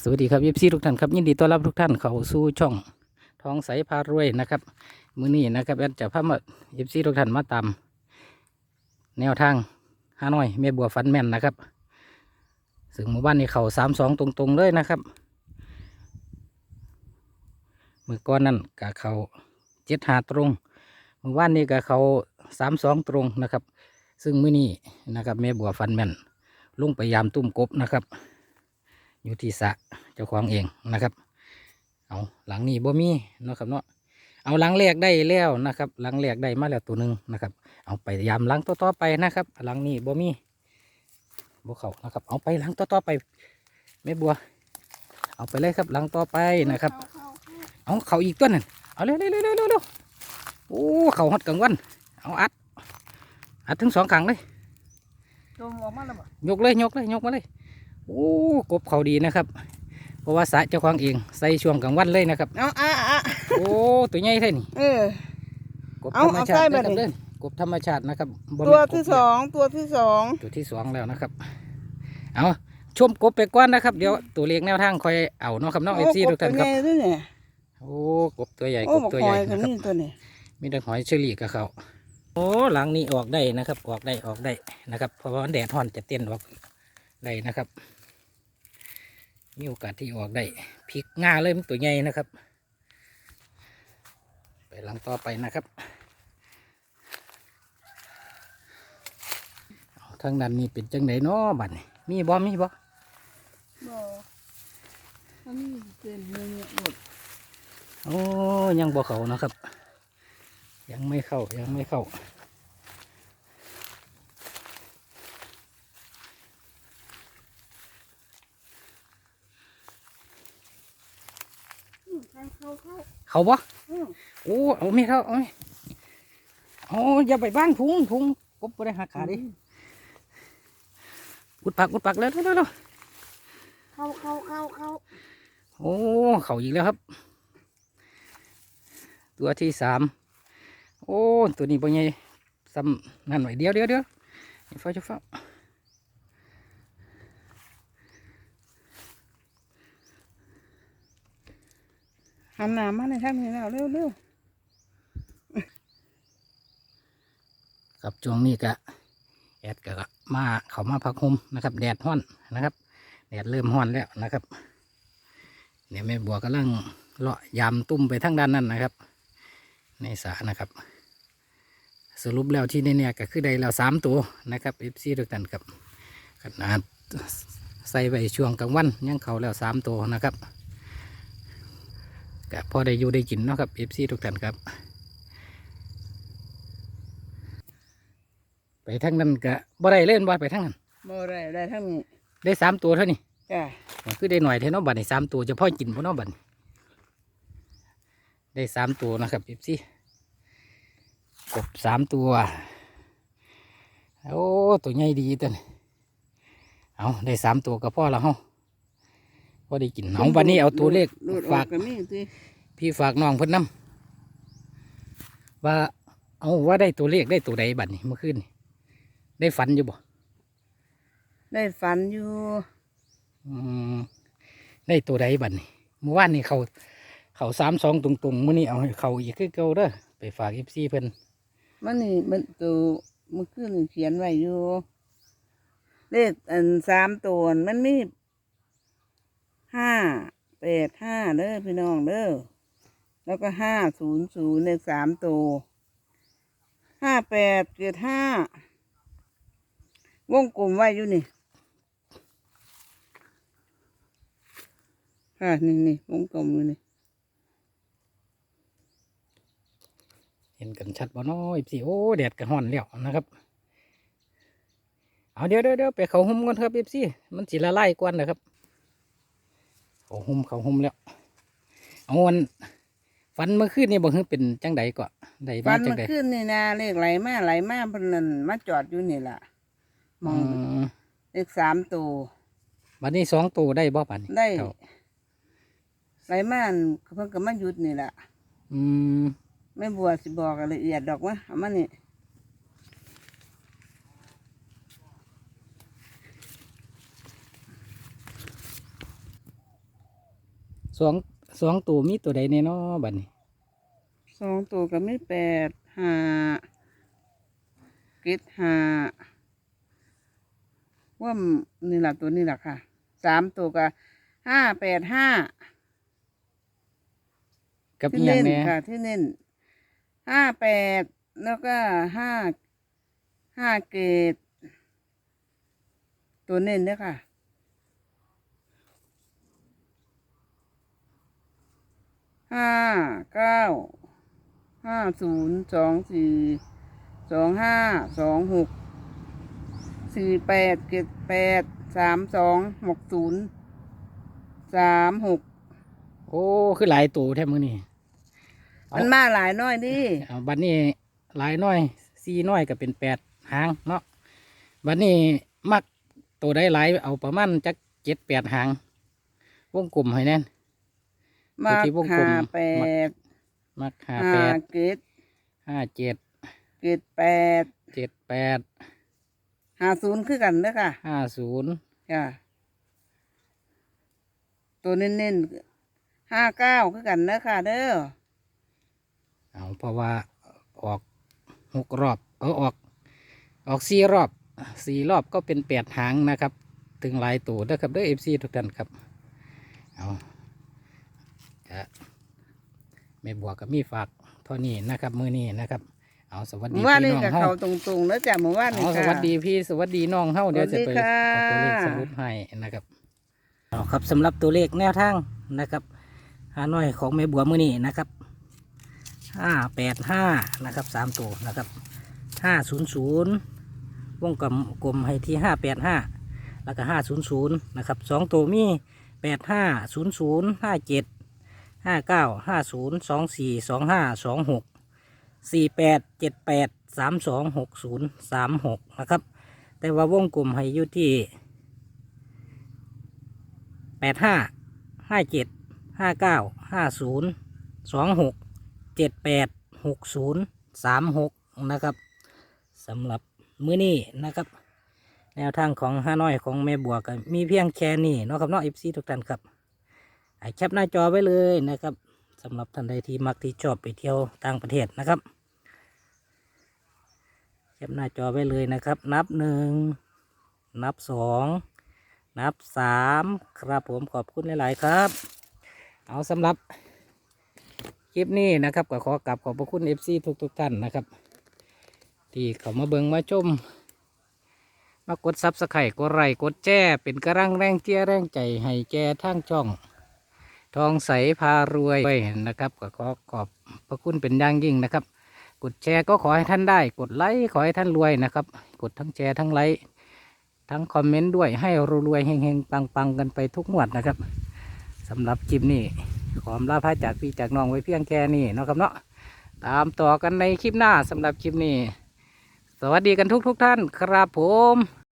สวัสดีครับเอฟซีทุกท่านครับยินดีต้อนรับทุกท่านเข้าสู่ช่องท้องใสพารวยนะครับมื้อนี้นะครับแอดจะพามาเอฟซีทุกท่านมาตามแนวทางฮานอยแม่บัวฟันแม่นนะครับซึ่งหมู่บ้านนี้เข่าสามสองตรงๆเลยนะครับมือก้อนนั่นกับเขาเจ็ดหาตรงหมือว่านนี้กับเขาสามสองตรงนะครับ ซึ่งมื้อนี้นะครับแม่บัวฟันแม่นลุงไปยามตุ้มกบนะครับ อยู่ที่สระเจ้าของเองนะครับ เอาหลังนี้บ่มีเนาะครับเนาะเอาหลังแรกได้แล้วนะครับ หลังแรกได้มาแล้วตัวหนึ่งนะครับ เอาไปยามหลังต่อๆไปนะครับ หลังนี้บ่มีบ่เขานะครับ เอาไปหลังต่อๆไปแม่บัว เอาไปเลยครับหลังต่อไปนะครับ เอาเขาอีกตัวหนึงเอาเร็วเร็วเร็วเร็วเร็วเร็วโอ้เขาฮอดกลางวันเอาอัดอัดถึงสองครั้งเลยจมออกมาแล้วบ่ยกเลยยกเลยยกมาเลย โอ้กบเขาดีนะครับ เพราะว่าสระเจ้าของเองใส่ช่วงกลางวันเลยนะครับ เอาอะอะโอ้ตัวใหญ่แท่นี่เออ กบเอาธรรมชาติเอาใส่นะคมารับดิเด้อกบธรรมชาตินะครับบ่แม่นตัวกบที่สองตัวที่สองตัวที่สองแล้วนะครับ เอาชมกบไปก่อนนะครับ เดี๋ยวตัวเลขแนวทางคอยเอาเนาะครับน้องเอฟซีโทุกท่านครับตัวใหญ่ด้วยเนี่ยโอ้กบตัวใหญ่โอ้กบบอกตัวหใหอญ่ยกับนะครับ นี่ตัวนี้มีแต่หอยเชอรี่กับเขาโอ้หลังนี้ออกได้นะครับ ออกได้ออกได้นะครับ เพราะว่าแดดร้อนจะเต้นออกได้นะครับ มีโอกาสที่ออกได้พลิกง่าเลยมันตัวใหญ่นะครับ ไปหลังต่อไปนะครับเอาทางด้านนี้เป็นจังไหนเนาะบัดนี้มีบ่มีบ่บ่อันนี้เป็นเนื้อหมดโอ้ยังบ่เข้านะครับ ยังไม่เข้ายังไม่เข้า เข้าเข้าเข้าบ่อืมโอ้เอาไม่เข้าเอาไม่โอ้อย่าไปบ้านพุงพุงกบบ่ได้หักขาดิอุดปากอุดปากเร็วเร็วเร็วเร็วเข้าเข้าเข้าเข้าโอ้เข้าอีกแล้วครับ ตัวที่สามโอ้ตัวนี้บ่ใหญ่ซ้ำนั่นไว้เดียวเดียวเดียวอย่าเฝ้าจะเฝ้า หันหน้ามาในทางนี้แล้วเร็วเร็วครับช่วงนี้ก็แดดก็มาเขามาพักห่มนะครับ แดดห้อนนะครับแดดเริ่มห้อนแล้วนะครับเนี่ยแม่บัวกำลังเลาะยามตุ้มไปทั้งด้านนั้นนะครับ ในสระนะครับ สรุปแล้วที่เนี่ยก็คือได้แล้วสามตัวนะครับเอฟซีทุกท่านครับขนาดใส่ไปช่วงกลางวันยังเขาแล้วสามตัวนะครับ ก็พอได้อยู่ได้กินเนาะครับเอฟซีทุกท่านครับ ไปทั้งนั้นก็บ่ได้เล่นบ่ไปทั้งนั้นบ่ได้ได้ทั้งนี้ได้สามตัวเท่านี้จ้ะคือได้หน่อยเท่าน้องบัตรในสามตัวเจะพ่อกินพ่อน้องบัตรได้สามตัวนะครับพี่ซี่กบสามตัวโอ้ตัวใหญ่ดีตัวนี้เอาได้สามตัวก็พอแล้วเฮาพ อได้กินเอาวันนี้เอาตัวเลขดูดออฝากกกับนี่สิพี่ฝากน้องเพิ่นนำว่าเอาว่าได้ตัวเลขได้ตัวใดบัตรนี่เมื่อคืนนี่ได้ฝันอยู่บ่ได้ฝันอยู่อืมได้ตัวใดบัดนี้เมื่อวานนี่เขาเขาสามสองตรงๆมื่อนี้เอาให้เขาอีกคือเก่าเด้อไปฝากเอฟซีเพิ่นมันนี่มันตัวเมื่อคืนนี่เขียนไว้อยู่เลขอันสามตัวมันมี ห้าแปดห้าเด้อพี่น้องเด้อแล้วก็ห้าศูนย์ศูนย์ในสามตัวห้าแปดเจ็ดห้าวงกลมไว้อยู่นี่ค่ะนี่นี่วงกลมอยู่นี่เห็นกันชัดบ่น้อยสิโอ้แดดก็ฮ้อนแล้วนะครับเอาเดี๋ยวเดี๋ยวเดี๋ยวไปเขาหุ่มก่อนครับเอฟซีมันสิละลายกวนนะครับ เขาหุ่มเขาหุ่มแล้ว เอาวันฟันเมื่อคืนนี่บ่คือเป็นจังใดก็ได้ฟัมานจัมังนใดขึ้นนี่นะเลขไหลมาไหลมาเพนนันมาจอดอยู่นี่ล่ะมอืองมเลขสามตัว บัดนี้สองตัวได้บ่บัดนี้ได้เขาไหลมาอันเพิ่งก็มาหยุดนี่ล่ะอืม ไม่บัวสิบอกละเอียดดอกวะเอามานี่ สองสองตัวมีตัวใดแน่เนอบัดนี้สองตัวก็ไม่แปดห้าเกตห้าว่านี่แหละตัวนี้แหละค่ะสามตัวก็ห้าแปดห้ากับที่อีหยังเน้นแน่ค่ะ ที่เน้นห้าแปดแล้วก็ห้าห้าเกตตัวเน้นเด้อค่ะ ห้าเก้าห้าศูนย์สองสี่สองห้าสองหกสี่แปดเจ็ดแปดสามสองหกศูนย์สามหกโอ้คือหลายตัวแท้มือนี่เอามัมันมาหลายน้อยดิเอาบัดนี้หลายน้อยสี่น้อยก็เป็นแปดหางเนาะบัดนี้มักตัวได้หลายเอาประมาณจักเจ็ดแปดหางวงกลมให้แน่น มาที่วงกลห้ามแปดมักห้าห้าแปดเกตห้าเจ็ดเกตแปดเจ็ดแปดห้าศูนย์คือกันเด้อค่ะห้าศูนย์จ้ะตัวเน้นๆห้าเก้าคือกันเด้อค่ะ เด้อเอาเพราะว่าออกหกรอบ เออออก ออกสี่รอบสี่รอบก็เป็นแปดหางนะครับ ถึงหลายตัวนะครับเด้วยเอฟซีทุกท่านครับเอา จะแม่บัวกับมีฝากเท่านี้นะครับ มือนี้นะครับ เอาสวัสดีว่าพี่นี่น้องกับเฮาเขาตรงๆแล้วจ้ะเมื่อวานนี่เอาสค่ะ วัสดีพี่สวัสดีน้องเฮาเดี๋ยวจะไปสวัสดีค่ะ เอาตัวเลขสรุปให้นะครับเอาครับสำหรับตัวเลขแนวทางนะครับหาน้อยของแม่บัวมือนี้นะครับห้าแปดห้านะครับสามตัวนะครับห้าศูนย์ศูนย์วงกลมกลมให้ที่ห้าแปดห้าแล้วก็ห้าศูนย์ศูนย์นะครับสองตัวมี แปดห้าศูนย์ศูนย์ห้าเจ็ด ห้าเก้าห้าศูนย์สองสี่สองห้าสองหกสี่แปดเจ็ดแปดสามสองหกศูนย์สามหกนะครับ แต่ว่าวงกลมให้อยู่ที่แปดห้าห้าเจ็ดห้าเก้าห้าศูนย์สองหกเจ็ดแปดหกศูนย์สามหกนะครับสำหรับมื้อนี้นะครับ แนวทางของฮานอยของแม่บัวก็มีเพียงแค่นี้เนาะครับเนาะเอฟซีทุกท่านครับ แคปหน้าจอไว้เลยนะครับสำหรับท่านใดที่มักที่ชอบไปเที่ยวต่างประเทศนะครับแคปหน้าจอไว้เลยนะครับ นับหนึ่งนับสองนับสามครับผมขอบคุณหลาย ๆ ครับ เอาสำหรับคลิปนี้นะครับก็ขอกลับขอบพระคุณเอฟซีทุกๆท่านนะครับ ที่เขามาเบิงมาชมมากดซับสไครต์กดไลค์กดแจ้เป็นกระรังแรงเจียแรงใจให้แก่ทางช่อง ทองใสพารวยนะครับก็ขอขอบพระคุณเป็นอย่างยิ่งนะครับ กดแชร์ก็ขอให้ท่านได้ กดไลค์ขอให้ท่านรวยนะครับ กดทั้งแชร์ทั้งไลค์ทั้งคอมเมนต์ด้วยให้รวยๆเฮงๆปังๆกันไปทุกงวดนะครับสำหรับคลิปนี้ขอลาพระจากพี่จากน้องไว้เพียงแค่นี้นะครับเนาะตามต่อกันในคลิปหน้าสำหรับคลิปนี้ สวัสดีกันทุกๆท่านครับผม